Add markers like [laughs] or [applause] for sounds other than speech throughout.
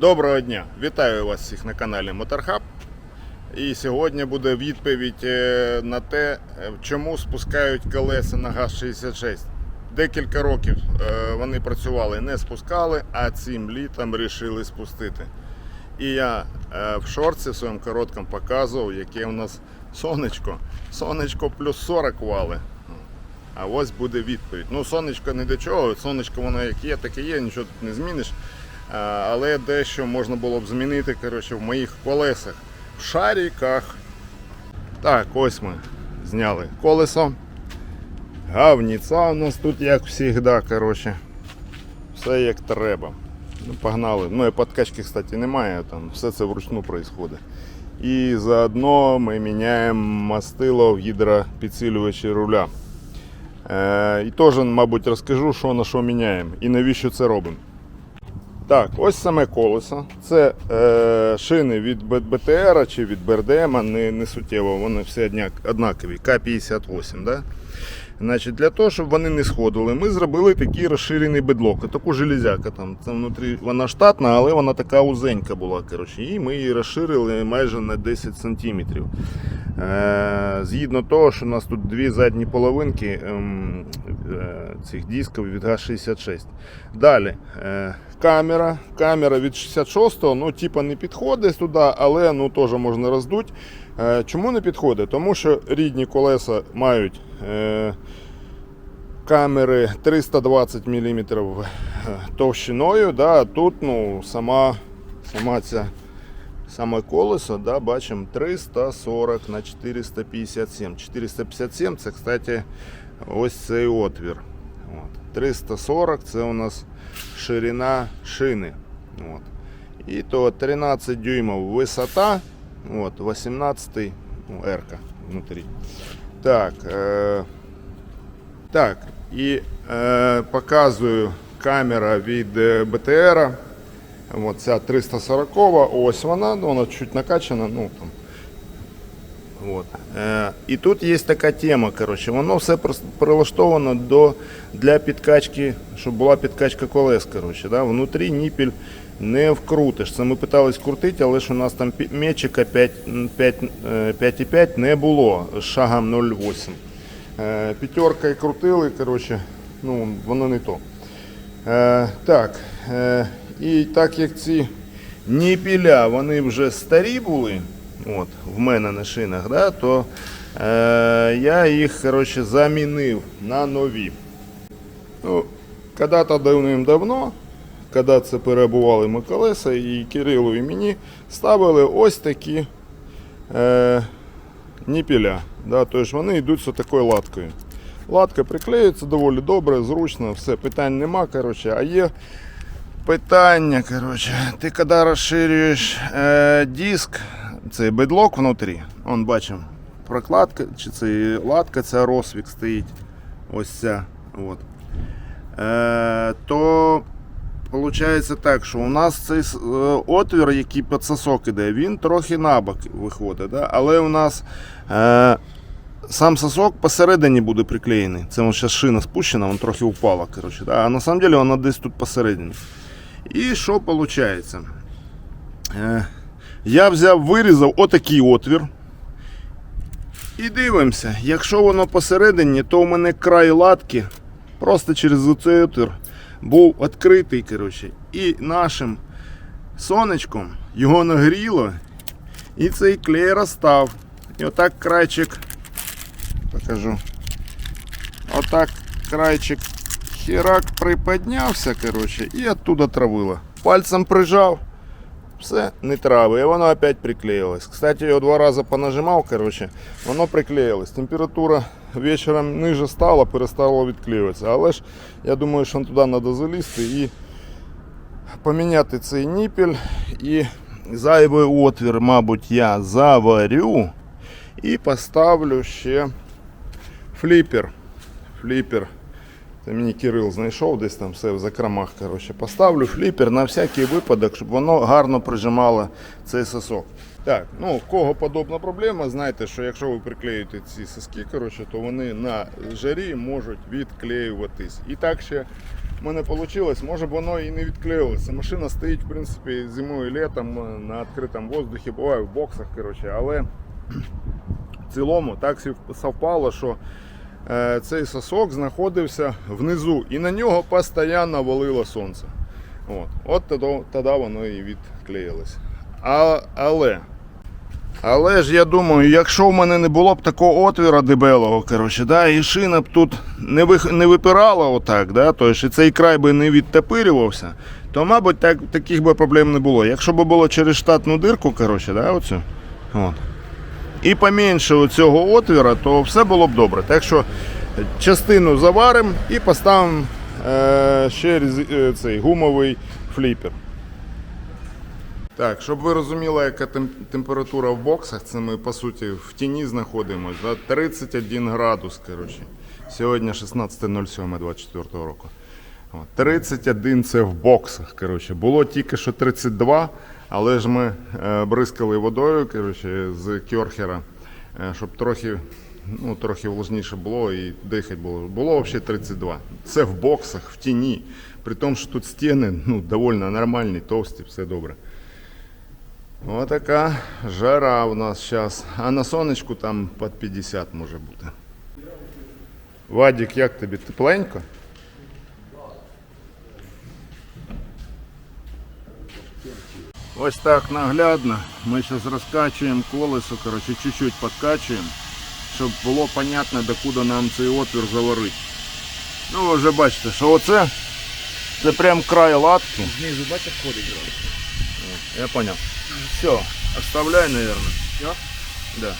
Доброго дня! Вітаю вас всіх на каналі Моторхаб. І сьогодні буде відповідь е, на те, е, чому спускають колеса на ГАЗ-66. Декілька років е, вони працювали, не спускали, а цим літом вирішили спустити. І я в шорці в своєму короткому показував, яке у нас сонечко. Сонечко плюс 40 вали. А ось буде відповідь. Ну, сонечко не до чого, сонечко воно як є, так і є, нічого тут не зміниш. Але дещо можна було б змінити коротше, в моїх колесах, в шариках. Так, ось ми зняли колесо. Гавніця у нас тут, як завжди, коротше. Все як треба. Ну, погнали. Ну і подкачки, кстати, немає, там все це вручну відбувається. І заодно ми міняємо мастило в гідропідсилювачі руля. Е, і теж, мабуть, розкажу, що на що міняємо і навіщо це робимо. Так, ось саме колесо. Це е, шини від БТР чи від БРДМ, не, не суттєво, вони всі однакові, К-58. Да? Значить, для того, щоб вони не сходили, ми зробили такий розширений бедлок, таку железяку. Там, там внутрі вона штатна, але вона така узенька була. Коротше, і ми її розширили майже на 10 см. Е, згідно того, що у нас тут дві задні половинки ем, е, цих дисків від ГАЗ-66. Далі е, камера. Камера від 66-го, ну, типа не підходить туди, але ну, теж можна роздути. Е, чому не підходить? Тому що рідні колеса мають. Е, Камери 320 мм товщиною, да, а тут ну, сама, сама ця Саме колесо, да, бачимо 340 на 457. 457 це, кстати, ось цей отвір. От. 340 це у нас ширина шини. От. І то 13 дюймов висота, от, 18 ну, R внутрі. Так, е, так, і е, показую камера від БТР. Вот, От ця 340 ось вона, ну, вона чуть накачана. Ну, там. От. Е, і тут є така тема, коротше, воно все прилаштовано до, для підкачки, щоб була підкачка колес. Коротше, да? Внутрі ніпіль не вкрутиш. Це ми питались крутити, але ж у нас там пі- мечика 5, м, 5, е, 5,5 не було з шагом 0,8. Е, П'ятеркою крутили, коротше, ну, воно не то. Е, так, е, і так як ці ніпіля, вони вже старі були, от, в мене на шинах, да, то е, я їх коротше, замінив на нові. Ну, Когда-то давним-давно, коли це перебували ми колеса, і Кирилу, і мені ставили ось такі е, ніпіля. Да, тобто вони йдуть з такою латкою. Латка приклеюється доволі добре, зручно, все, питань нема. Коротше, а є питання. Коротше, ти коли розширюєш е, диск, цей бедлок внутрі, он бачимо, прокладка, чи це латка, ця розсвік стоїть. Ось ця. От. Е, то Получається так, що у нас цей е, отвір, який під сосок іде, він трохи набок виходить. Да? Але у нас е, сам сосок посередині буде приклеєний. Це зараз шина спущена, він трохи впала. Коротше, да? А на самом деле вона десь тут посередині. І що виходить? Я взяв, вирізав отакий отвір. І дивимося, якщо воно посередині, то у мене край латки просто через оцей отвір був відкритий. Коротше, і нашим сонечком його нагріло, і цей клей розстав. І отак крайчик, покажу. Отак крайчик херак приподнявся, коротше, і оттуда травило. Пальцем прижав, все, не трави, і воно опять приклеїлось. Кстати, його два рази понажимав, коротше, воно приклеїлось. Температура вечором ниже стала, перестало відклеюватися. Але ж я думаю, що туди треба залізти і поміняти цей ніпель. І зайвий отвір, мабуть, я заварю і поставлю ще фліпер. Фліпер. Це мені Кирил знайшов десь там все в закромах. Коротше. Поставлю фліпер на всякий випадок, щоб воно гарно прижимало цей сосок. Так, ну кого подобна проблема, знайте, що якщо ви приклеюєте ці соски, коротше, то вони на жарі можуть відклеюватись. І так ще в мене вийшло, може б воно і не відклеїлося. Машина стоїть, в принципі, зимою і літом на відкритому воздухі, буває в боксах, коротше, але в цілому так совпало, що цей сосок знаходився внизу і на нього постійно валило сонце. От, От тоді, тоді воно і відклеїлося. А, але, але ж я думаю, якщо в мене не було б такого отвіра дебелого, коротше, да, і шина б тут не, вих, не випирала отак, да, тобто і цей край би не відтопирювався, то, мабуть, так, таких би проблем не було. Якщо б було через штатну дирку, коротше, да, оцю, от, і поменше цього отвіра, то все було б добре. Так що частину заваримо і поставимо е, ще е, цей гумовий фліпер. Так, щоб ви розуміли, яка температура в боксах, це ми по суті в тіні знаходимося. Да? 31 градус. Коротше. Сьогодні 16.07.24 року. 31 це в боксах. Коротше. Було тільки що 32, але ж ми е, бризкали водою коротше, з кьорхера, е, щоб трохи, ну, трохи влажніше було і дихати було. Було взагалі 32. Це в боксах, в тіні. При тому, що тут стіни ну, доволі нормальні, товсті, все добре. Ось така жара у нас зараз. А на сонечку там під 50 може бути. Вадік, як тобі тепленько? Ось так наглядно. Ми зараз розкачуємо колесо, коротше, чуть-чуть підкачуємо, щоб було понятно, докуди нам цей отвір заварити. Ну, ви вже бачите, що оце це прям край латки. Знизу бачиш ходить зразу. Я понял. Все, оставляй, наверное. Все? Да.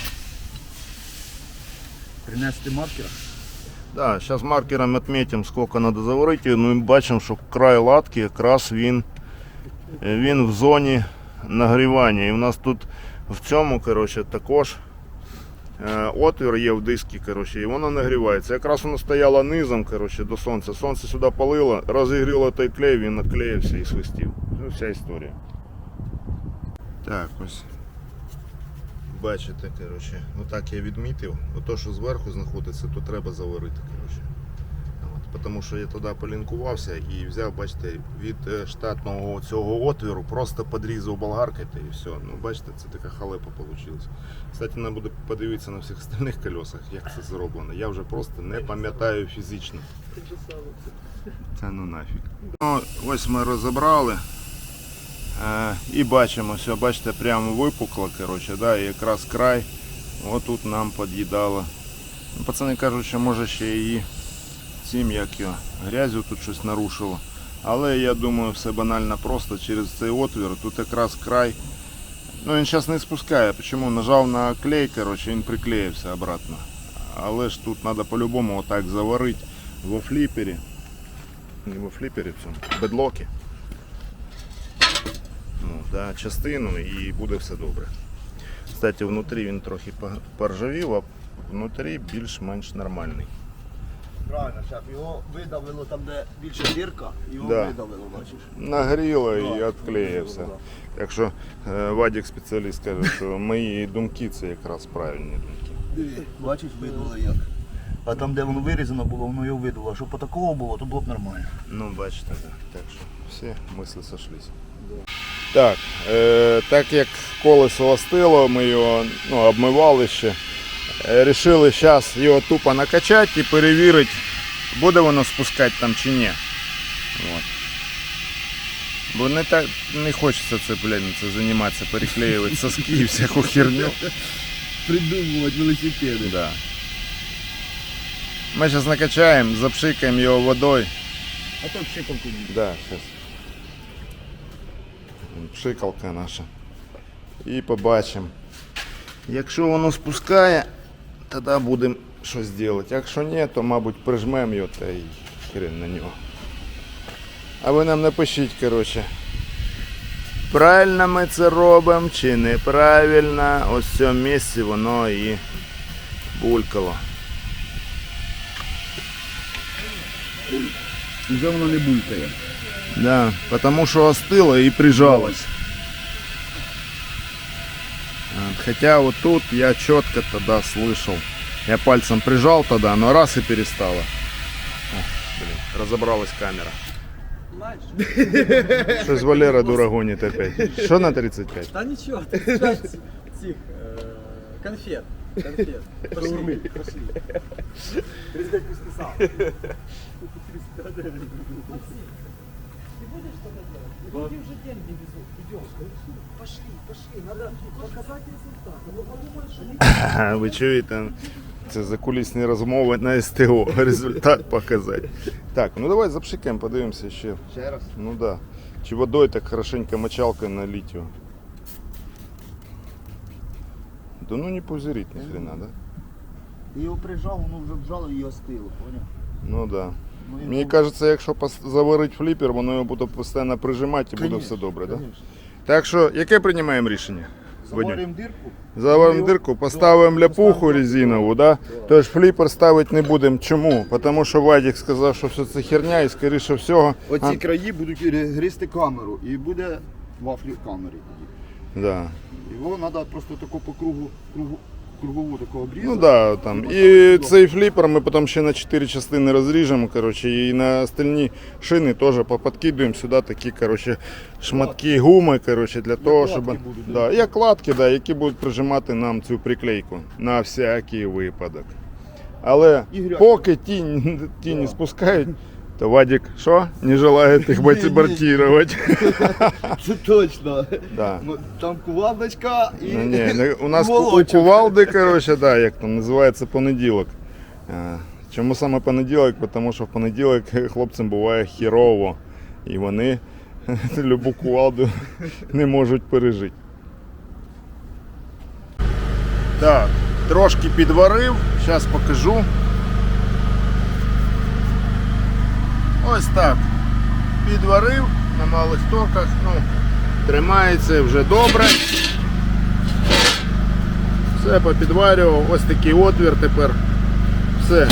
Принести маркер. Да, сейчас маркером отметим, сколько надо заварити. Ну і бачимо, що край латки якраз він, він в зоні нагрівання. І в нас тут в цьому коротше, також е, отвір є в дискі, коротше, і воно нагрівається. Якраз воно стояло низом коротше, до сонця. Сонце сюди палило, розігріло той клей, він наклеївся і свистів. Ну, вся історія. Так, ось. Бачите, коротше, отак я відмітив. Ото, що зверху знаходиться, то треба заварити. Коротше. Тому що я туди полінкувався і взяв, бачите, від е, штатного цього отвіру просто подрізав болгаркою і все. Ну, бачите, це така халепа вийшла. Кстати, треба буде подивитися на всіх остальних колесах, як це зроблено. Я вже просто не пам'ятаю фізично. Та ну нафіг. Ну, ось ми розібрали. Е, І бачимо, все, бачите, прямо випукло, коротше, да, і якраз край. Отут нам під'їдало. Ну, Пацани кажуть, що може ще і цим як його, грязю тут щось нарушило. Але я думаю, все банально просто через цей отвір. Тут якраз край. Ну він зараз не спускає. Чому? Нажав на клей, коротше, він приклеївся обратно. Але ж тут треба по-любому отак заварити во фліпері. Не во фліпері, в цьому, бедлокі ну, да, частину і буде все добре. Кстати, внутрі він трохи поржавів, а внутрі більш-менш нормальний. Правильно, шеф, його видавило там, де більше дірка, його Да. видавило, бачиш. Нагріло і відклеївся. Так що е, Вадік спеціаліст каже, що мої думки це якраз правильні думки. Диви, бачиш, видало як. А там, де воно вирізано було, воно його видало. Щоб по такому було, то було б нормально. Ну, бачите, так що всі мисли сошлись. Так, е, так як колесо остило, ми його ну, обмивали ще. Е, Рішили зараз його тупо накачати і перевірити, буде воно спускати там чи ні. От. Бо не, так, не хочеться це, це займатися, переклеювати соски і всяку херню. Придумувати велосипеди. Да. Ми зараз накачаємо, запшикаємо його водою. А то пшикалку буде. Да, сейчас. Пшикалка наша. І побачимо. Якщо воно спускає, тоді будемо щось робити. Якщо ні, то, мабуть, прижмемо його та й хрен на нього. А ви нам напишіть, коротше. Правильно ми це робимо чи неправильно. Ось в цьому місці воно і булькало. Вже воно не булькає. Да, потому что остыло и прижалось. Вот, Хотя вот тут я четко тогда слышал. Я пальцем прижал тогда, но раз и перестало. О. блін, розібралась камера. Майже. Щось Валера дура гонить опять. Що на 35? Та нічого, 35 цих е, конфет. Конфет. Пошли, пошли. 35 плюс писал. Люди уже деньги везут. Идем. Пошли, пошли. Надо показать результат. Что не Ага, [laughs] Ви чуєте? Це закулісні розмови на СТО. [laughs] Результат показати. Так, ну давай запшикаємо, подивимося ще. Ще раз. Ну да. Чи водою так хорошенько мочалкой налить його. Да ну не пузырить ни хрена, да? Ти його прижав, воно вже вжало і остило, поняв? Ну да. Ну, Мені кажеться, якщо пос- заварить фліпер, воно його буде постійно прижимати і буде все добре, да? конечно. Так що, яке приймаємо рішення? Заваримо дирку. Заваримо дирку, поставимо ляпуху резинову, да? Тож фліпер ставити не будемо. Чому? Тому що Вадик сказав, що все це херня і скоріше всього. Оці А, краї будуть гризти камеру і буде вафлі в камері тоді. да. Його треба просто тако по кругу, кругу кругову таку обрізати. Ну да, там. І цей фліпер ми потім ще на 4 частини розріжемо, коротше, і на остальні шини теж поподкидуємо сюди такі, коротше, шматки гуми, коротше, для того, щоб. будуть, Да, як латки, да, які будуть прижимати нам цю приклейку на всякий випадок. Але І грязь. поки тінь, тіні спускають, то Вадик що? Не желає їх бортувати. [laughs] Це точно. Да. Ну, Там кувалдочка і Ну, ні, не- у нас у волочок. кувалди, коротше, да, як там називається понеділок. Е, Чому саме понеділок? Тому що в понеділок хлопцям буває хірово. І вони [laughs] любу кувалду не можуть пережити. Так, трошки підварив, зараз покажу. Ось так. Підварив на малих токах. Ну, тримається вже добре. Все попідварював, ось такий отвір тепер. Все.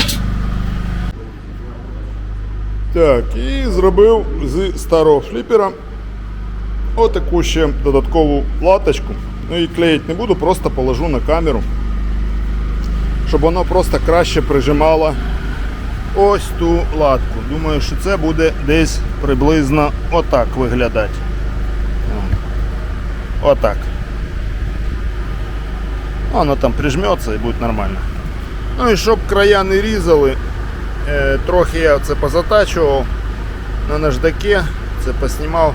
Так, і зробив з старого фліпера отаку ще додаткову латочку. Ну і клеїти не буду, просто положу на камеру, щоб воно просто краще прижимало ось ту латку. Думаю, що це буде десь приблизно отак виглядати. Отак. Воно там прижметься і буде нормально. Ну і щоб края не різали, е, трохи я це позатачував на наждаки, це поснімав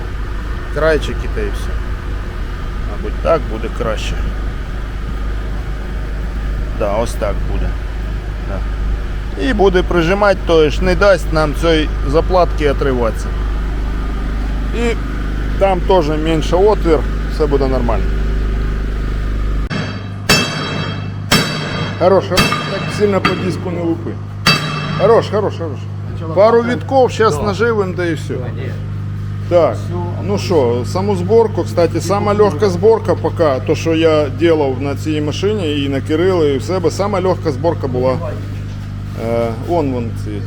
крайчики та і все. Мабуть, так буде краще. Да, ось так буде. Да. І буде прижимати, то ж не дасть нам цієї заплатки отриватися. І там теж менше отвір, все буде нормально. Хорош, хорош. так сильно по диску не лупи. Хорош, хорош, хорош. Пару витков, сейчас наживим, да и все. Так, ну що, саму зборку, кстати, сама легка зборка пока, то що я делав на цій машині і на Кирилі, і в себе, сама легка зборка була. Е, вон вон ці. ці.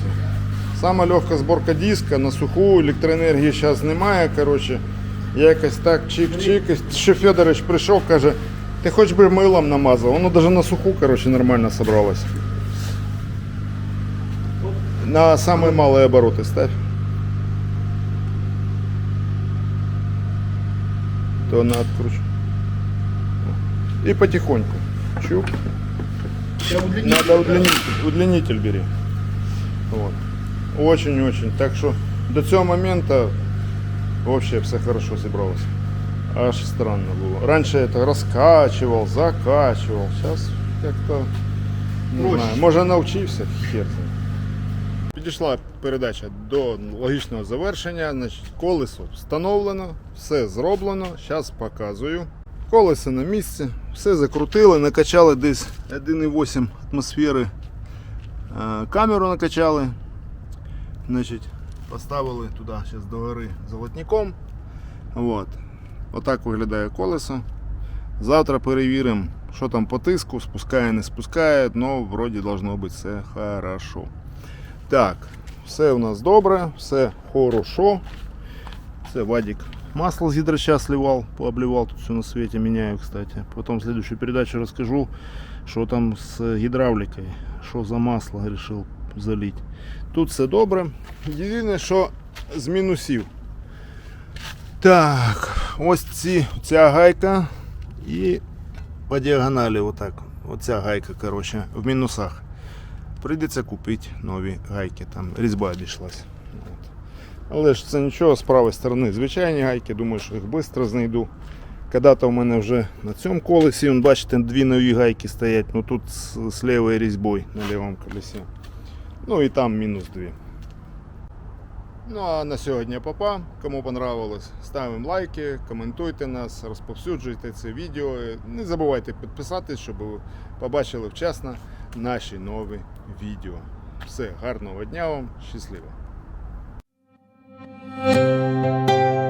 Сама легка зборка диска на суху, електроенергії зараз немає. Коротше, я якось так чик-чик. і Ще Федорович прийшов, каже, ти хоч би милом намазав. Воно навіть на суху коротше, нормально собралось. На самые малые обороты ставь. То на откручу. И потихоньку. Чук. Надо удлинитель, удлинитель бери. Вот. Очень-очень. Так что до цього момента вообще все хорошо зібралось. Аж странно було. Раньше это раскачивал, закачивал. Сейчас как-то не знаю. Може навчився, хер. Підійшла передача до логічного завершення. Значить, колесо встановлено, все зроблено. Зараз показую. Колесо на місці, все закрутили, накачали десь 1,8 атмосфери. Е, Камеру накачали. Значить, поставили туди зараз до гори золотником. От. Отак виглядає колесо. Завтра перевіримо, що там по тиску, спускає, не спускає, але вроді должно бути все хорошо. Так, все у нас добре, все хорошо. Це Вадик масло з гідрача сливав, пообливав тут все на світі, міняю, кстати. Потім в следующую передачу розкажу, що там з гідравлікою, що за масло вирішив залити. Тут все добре. Єдине, що з мінусів. Так, ось ці, ця гайка і по діагоналі отак. Оця гайка, коротше, в мінусах. Прийдеться купити нові гайки, там різьба обійшлась. Але ж це нічого з правої сторони. Звичайні гайки, думаю, що їх швидко знайду. Когда-то в мене вже на цьому колесі, вон, бачите, дві нові гайки стоять, ну тут з, з лівою різьбою на лівому колесі. Ну і там мінус дві. Ну а на сьогодні папа. Кому понравилось, ставимо лайки, коментуйте нас, розповсюджуйте це відео. Не забувайте підписатись, щоб ви побачили вчасно наші нові відео. Все, гарного дня вам, щасливо! Música